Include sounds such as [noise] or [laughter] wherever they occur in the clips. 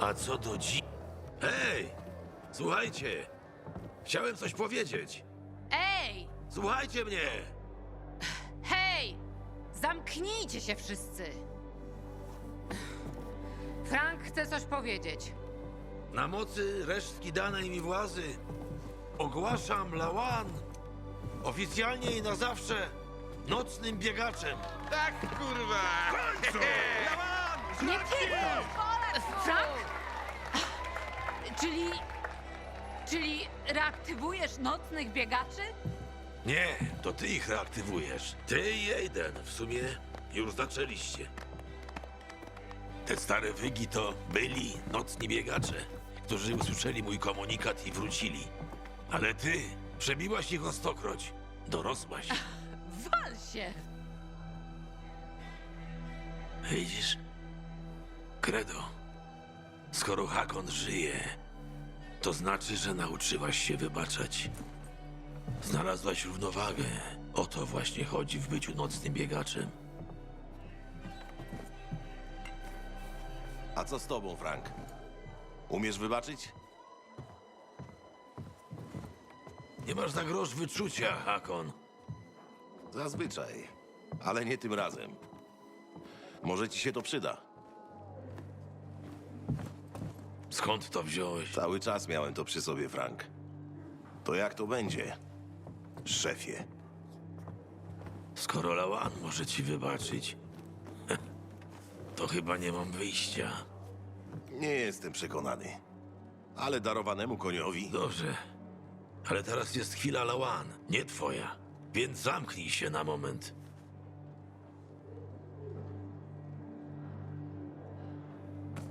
A co do dzi... Hej! Słuchajcie! Chciałem coś powiedzieć. Ej! Słuchajcie mnie! Hej! Zamknijcie się wszyscy! Chce coś powiedzieć. Na mocy resztki danej mi władzy ogłaszam Lawan oficjalnie i na zawsze nocnym biegaczem. Tak, kurwa! [laughs] Nie tylko! Frank? Czyli... Czyli reaktywujesz nocnych biegaczy? Nie, to ty ich reaktywujesz. Ty i Aiden w sumie już zaczęliście. Te stare wygi to byli nocni biegacze, którzy usłyszeli mój komunikat i wrócili. Ale ty przebiłaś ich o stokroć. Dorosłaś. Wal się! Widzisz? Credo. Skoro Hakon żyje, to znaczy, że nauczyłaś się wybaczać. Znalazłaś równowagę. O to właśnie chodzi w byciu nocnym biegaczem. A co z tobą, Frank? Umiesz wybaczyć? Nie masz na grosz wyczucia, Hakon. Zazwyczaj, ale nie tym razem. Może ci się to przyda. Skąd to wziąłeś? Cały czas miałem to przy sobie, Frank. To jak to będzie, szefie? Skoro Lawan może ci wybaczyć, to chyba nie mam wyjścia. Nie jestem przekonany. Ale darowanemu koniowi Dobrze, ale teraz jest chwila Lawan, nie twoja. Więc zamknij się na moment.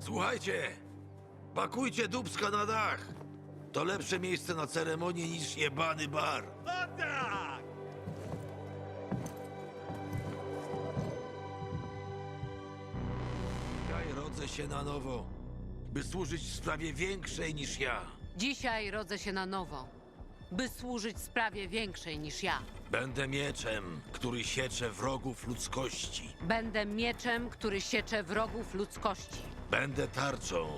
Słuchajcie, pakujcie dubska na dach. To lepsze miejsce na ceremonię niż jebany bar. Ja rodzę się na nowo, by służyć sprawie większej niż ja. Dzisiaj rodzę się na nowo, by służyć sprawie większej niż ja. Będę mieczem, który siecze wrogów ludzkości. Będę mieczem, który siecze wrogów ludzkości. Będę tarczą,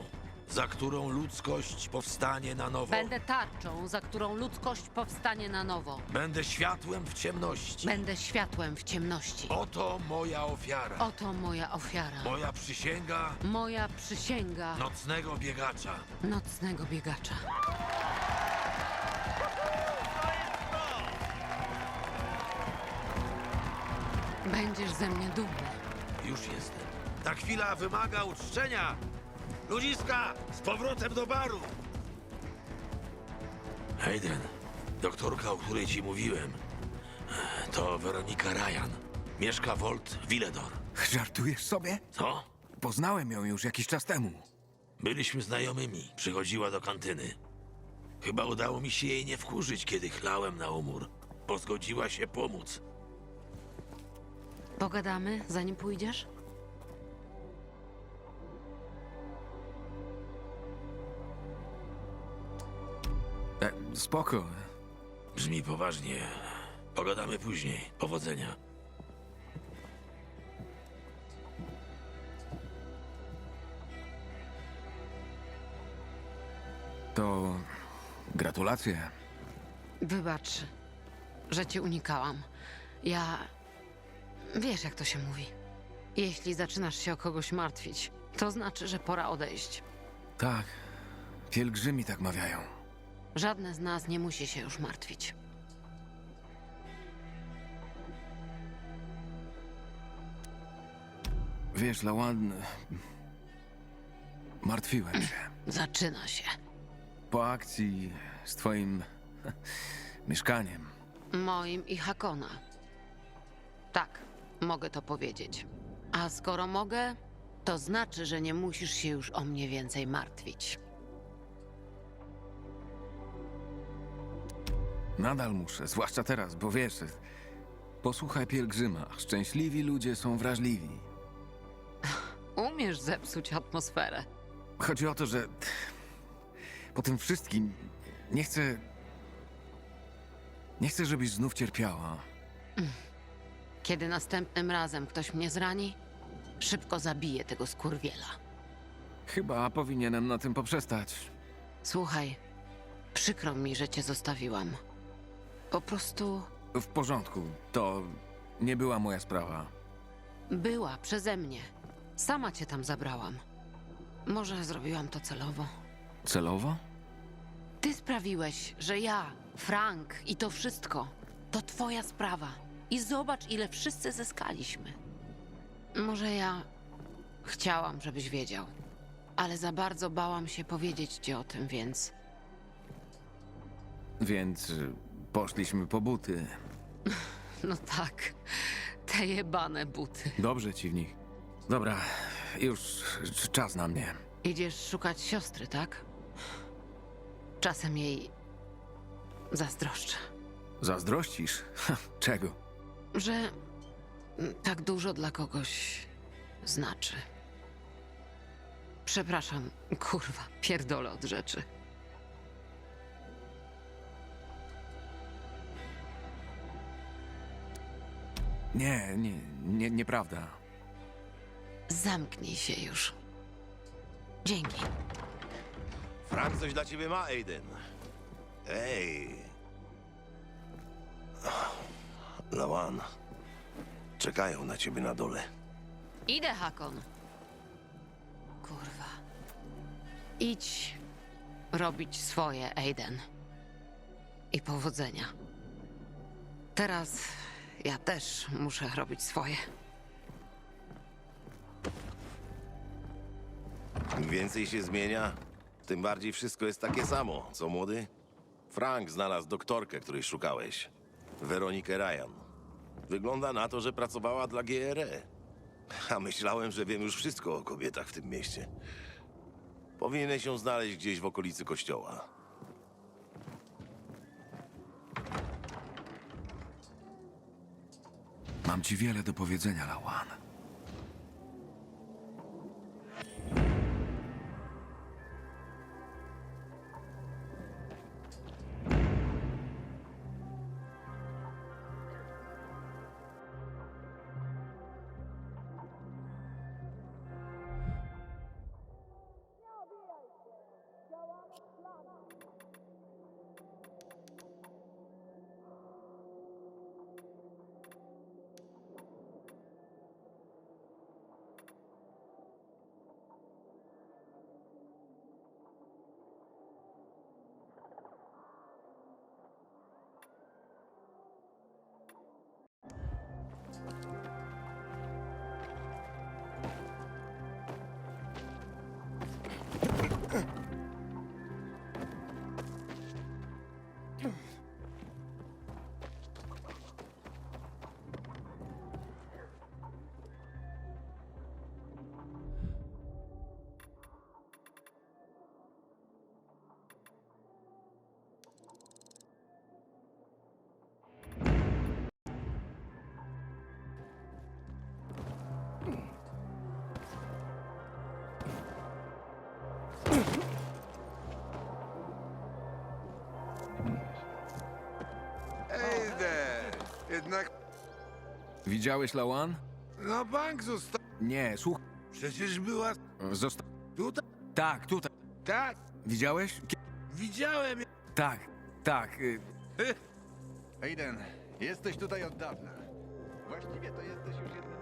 za którą ludzkość powstanie na nowo. Będę tarczą, za którą ludzkość powstanie na nowo. Będę światłem w ciemności. Będę światłem w ciemności. Oto moja ofiara. Oto moja ofiara. Moja przysięga Moja przysięga nocnego biegacza. nocnego biegacza. Będziesz ze mnie dumny. Już jestem. Ta chwila wymaga uczczenia. Ludziska, z powrotem do baru. Hayden, doktorka, o której ci mówiłem, to Weronika Ryan. Mieszka Volt Villedor. Żartujesz sobie? Co? Poznałem ją już jakiś czas temu. Byliśmy znajomymi. Przychodziła do kantyny. Chyba udało mi się jej nie wkurzyć, kiedy chlałem na umór. Bo zgodziła się pomóc. Pogadamy, zanim pójdziesz? Spoko. Brzmi poważnie. Pogadamy później. Powodzenia. To gratulacje. Wybacz, że cię unikałam. Ja. Wiesz, jak to się mówi. Jeśli zaczynasz się o kogoś martwić, to znaczy, że pora odejść. Tak. Pielgrzymi tak mawiają. Żadne z nas nie musi się już martwić. Wiesz, Lawan... Martwiłem się. [clears throat] Zaczyna się. Po akcji z twoim... mieszkaniem. Moim i Hakona. Tak, mogę to powiedzieć. A skoro mogę, to znaczy, że nie musisz się już o mnie więcej martwić. Nadal muszę, zwłaszcza teraz, bo wiesz... Posłuchaj pielgrzyma. Szczęśliwi ludzie są wrażliwi. Umiesz zepsuć atmosferę. Chodzi o to, że po tym wszystkim nie chcę. Nie chcę, żebyś znów cierpiała. Kiedy następnym razem ktoś mnie zrani, szybko zabiję tego skurwiela. Chyba powinienem na tym poprzestać. Słuchaj, przykro mi, że cię zostawiłam. Po prostu W porządku, to nie była moja sprawa. była przeze mnie. Sama cię tam zabrałam. Może zrobiłam to celowo. Celowo? Ty sprawiłeś, że ja, Frank i to wszystko to twoja sprawa. I zobacz, ile wszyscy zyskaliśmy. Może ja chciałam, żebyś wiedział, ale za bardzo bałam się powiedzieć ci o tym, więc Więc y, poszliśmy po buty. no tak, te jebane buty. Dobrze ci w nich. Dobra, już czas na mnie. Idziesz szukać siostry, tak? Czasem jej zazdroszczę, Zazdrościsz? Czego? że tak dużo dla kogoś znaczy. Przepraszam, kurwa, pierdolę od rzeczy. Nie, nie, nie, nieprawda. Zamknij się już. Dzięki. Frank coś dla ciebie ma, Aiden. Ej. Lawan. Czekają na ciebie na dole. Idę, Hakon. Kurwa. Idź robić swoje, Aiden. I powodzenia. Teraz ja też muszę robić swoje. Im więcej się zmienia, tym bardziej wszystko jest takie samo, co młody? Frank znalazł doktorkę, której szukałeś. Weronikę Ryan. Wygląda na to, że pracowała dla GRE. A myślałem, że wiem już wszystko o kobietach w tym mieście. Powinieneś ją znaleźć gdzieś w okolicy kościoła. Mam ci wiele do powiedzenia, Lawan. Widziałeś Lawan? na bank został. Nie, słuchaj. Przecież była Zosta... tutaj. Tak, tutaj. Tak, Widziałeś? Kie- widziałem. Tak, tak. y, [laughs] Aiden, jesteś tutaj od dawna. Właściwie to jesteś już jednym...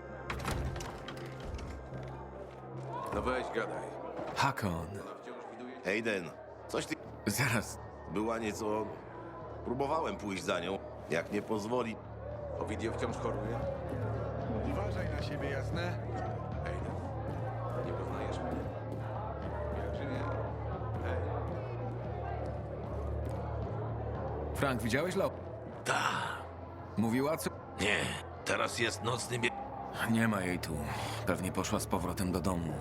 No weź gadaj. Hakon. Aiden, coś ty... Zaraz. Była nieco... Próbowałem pójść za nią. Jak nie pozwoli, Ovidio wciąż choruje? Uważaj na siebie, jasne? Ejder, nie poznajesz mnie? Jak czy nie? Ej, Frank, widziałeś Lawan? Ta, Mówiła co? nie, teraz jest nocny bieg. Nie ma jej tu. Pewnie poszła z powrotem do domu.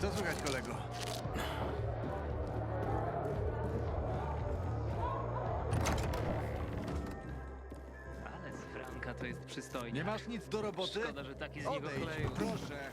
Co słychać, kolego? To jest przystojnie. Nie masz nic do roboty? Szkoda, że taki z niego Odejdź, kleju. proszę.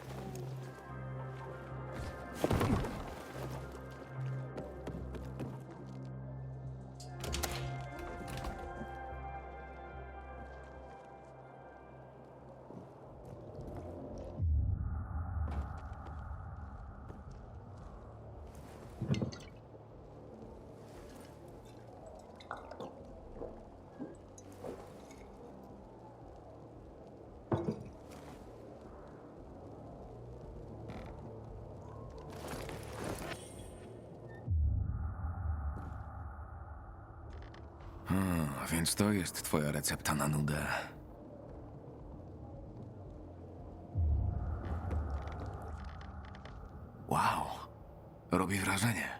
A więc to jest twoja recepta na nudę. Wow, robi wrażenie.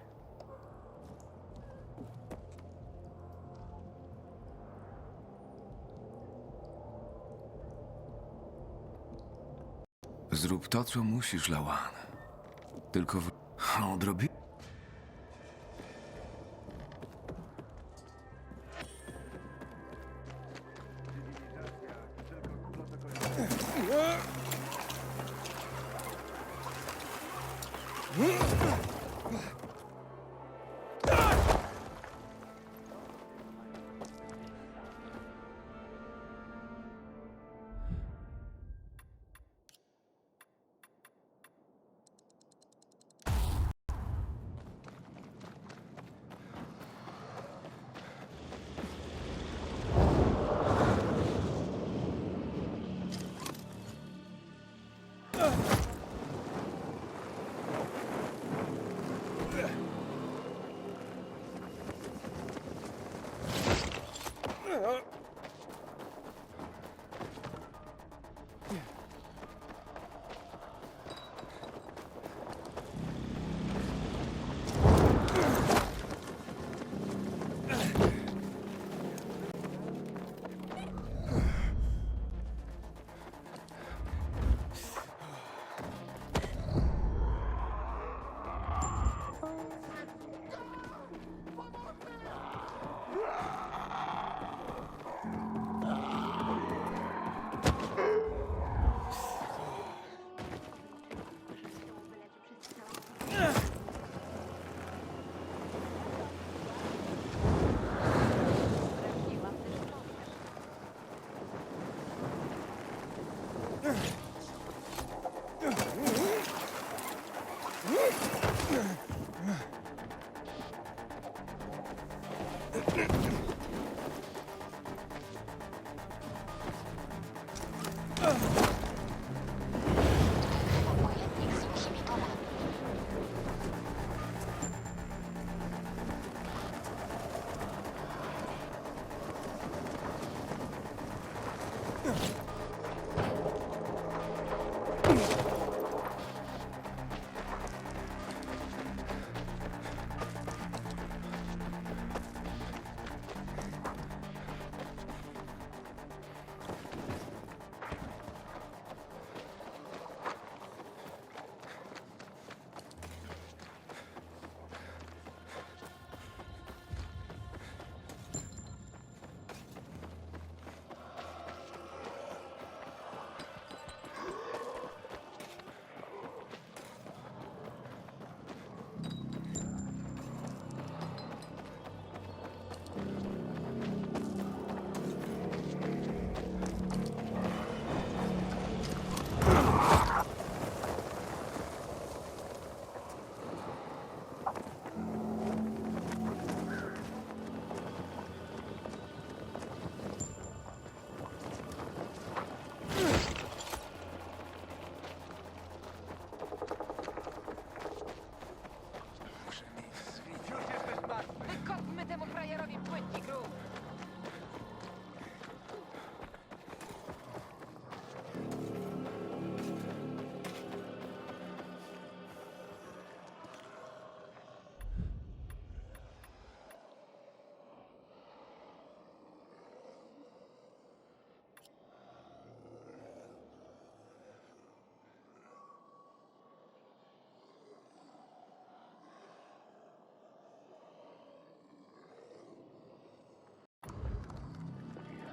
Zrób to, co musisz, Lawan. Tylko w... odrobi...